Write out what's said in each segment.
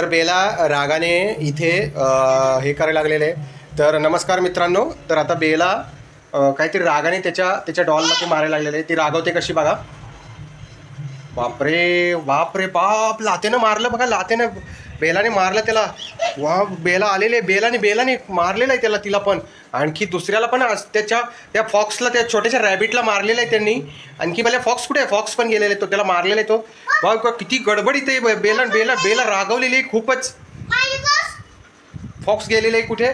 तर बेला रागाने इथे हे करायला लागलेले तर नमस्कार मित्रांनो तर आता बेला काहीतरी रागाने त्याच्या त्याच्या डॉलला ते मारायला लागलेले ती रागवते कशी बघा. बापरे बापरे बाप लातेनं मारलं बघा लातेनं. बेलाने मारलं त्याला. वा बेला आलेले बेलाने बेलाने मारलेलं आहे त्याला तिला पण. आणखी दुसऱ्याला पण त्याच्या त्या फॉक्सला त्या छोट्याशा रॅबिटला मारलेलं आहे त्यांनी. आणखी मला फॉक्स कुठे आहे? फॉक्स पण गेलेले तो त्याला मारलेला आहे तो. बघ किती गडबडीत आहे बेला बेला बेला रागवलेली आहे खूपच. फॉक्स गेलेले आहे कुठे?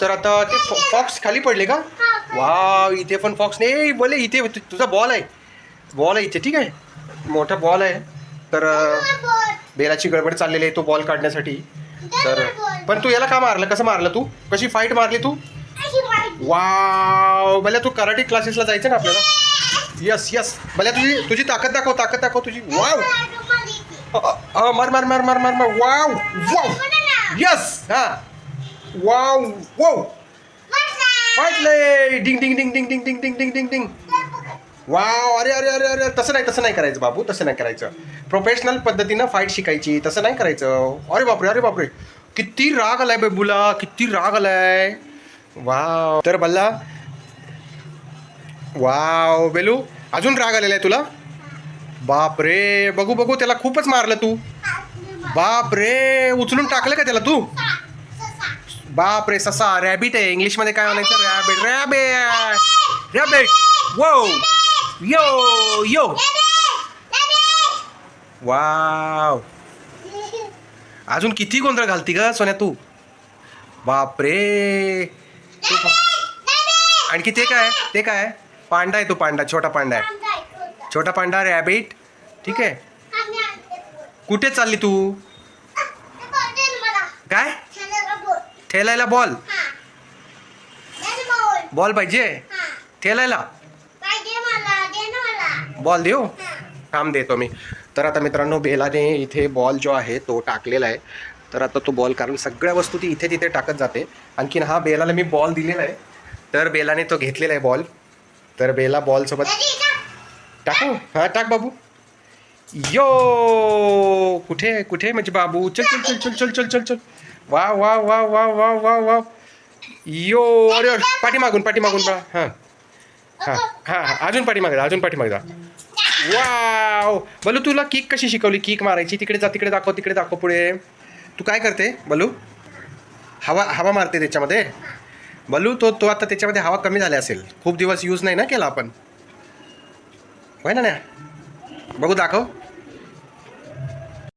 तर आता ते फॉक्स खाली पडले का? वा इथे पण फॉक्स नाही बोले इथे तुझा बॉल आहे. बॉल आहे इथे ठीक आहे? मोठा बॉल आहे. तर बेलाची गडबड चाललेली आहे तो बॉल काढण्यासाठी. तर पण तू याला का मारलं? कसं मारलं तू? कशी फाईट मारली तू? वाव भल्या तू कराटे क्लासेसला जायचं ना आपल्याला? यस यस भल्या तुझी तुझी ताकद दाखव ताकद दाखव तुझी. वाव मार मार मार मार मार मार. वाव वाव यस हा. वाव वाव फाटले ding ding ding ding ding ding ding ding ding ding wow अरे अरे अरे अरे तसं नाही तसं नाही करायचं बाबू तसं नाही करायचं. प्रोफेशनल पद्धतीनं फाईट शिकायची तसं नाही करायचं. अरे बापरे अरे बापरे. किती राग आलाय बेबूला किती राग आलाय. वाव. तर बल्ला. वाव बेलू अजून राग आलेला आहे तुला? बाप रे बघू बघू त्याला खूपच मारलं तू. बाप रे उचलून टाकलं का त्याला तू? बाप रे ससा रॅबिट आहे. इंग्लिशमध्ये काय म्हणायचं? रॅबिट रॅबिट रॅबिट वो यो यो वाव अजून किती गोंधळ घालती ग सोन्या तू? बाप रे तू प- आणखी ते काय ते काय पांडा आहे तो पांडा छोटा पांडा आहे. छोटा पांडा रॅबिट ठीक आहे. कुठे चालली तू? काय? ठेलायला बॉल. बॉल पाहिजे? ठेलायला. बॉल देऊ? काम देतो मी. तर आता मित्रांनो बेलाने इथे बॉल जो आहे तो टाकलेला आहे. तर आता तो बॉल कारण सगळ्या वस्तू ती इथे तिथे टाकत जाते. आणखीन हा बेलाला मी बॉल दिलेला आहे. तर बेलाने तो घेतलेला आहे बॉल तर बेला बॉलसोबत टाकू? हां टाक बाबू. यो! कुठे कुठे म्हणजे बाबू? चल चल चल चल चल चल चल. चल वा वा वा वा वा वा वा यो अरे अरे, पाठीमागून पाठीमागून बा हां. हां हां हां. अजून पाठीमागे जा अजून पाठीमागे जा. वाव! बलू तुला किक कशी शिकवली? किक मारायची. तिकडे जा तिकडे दाखव तिकडे दाखव पुढे. तू काय करते बलू? हवा हवा मारते त्याच्यामध्ये. बलू तो तो आता त्याच्यामध्ये हवा कमी झाली असेल. खूप दिवस यूज नाही ना केला आपण. होय ना बघू दाखव.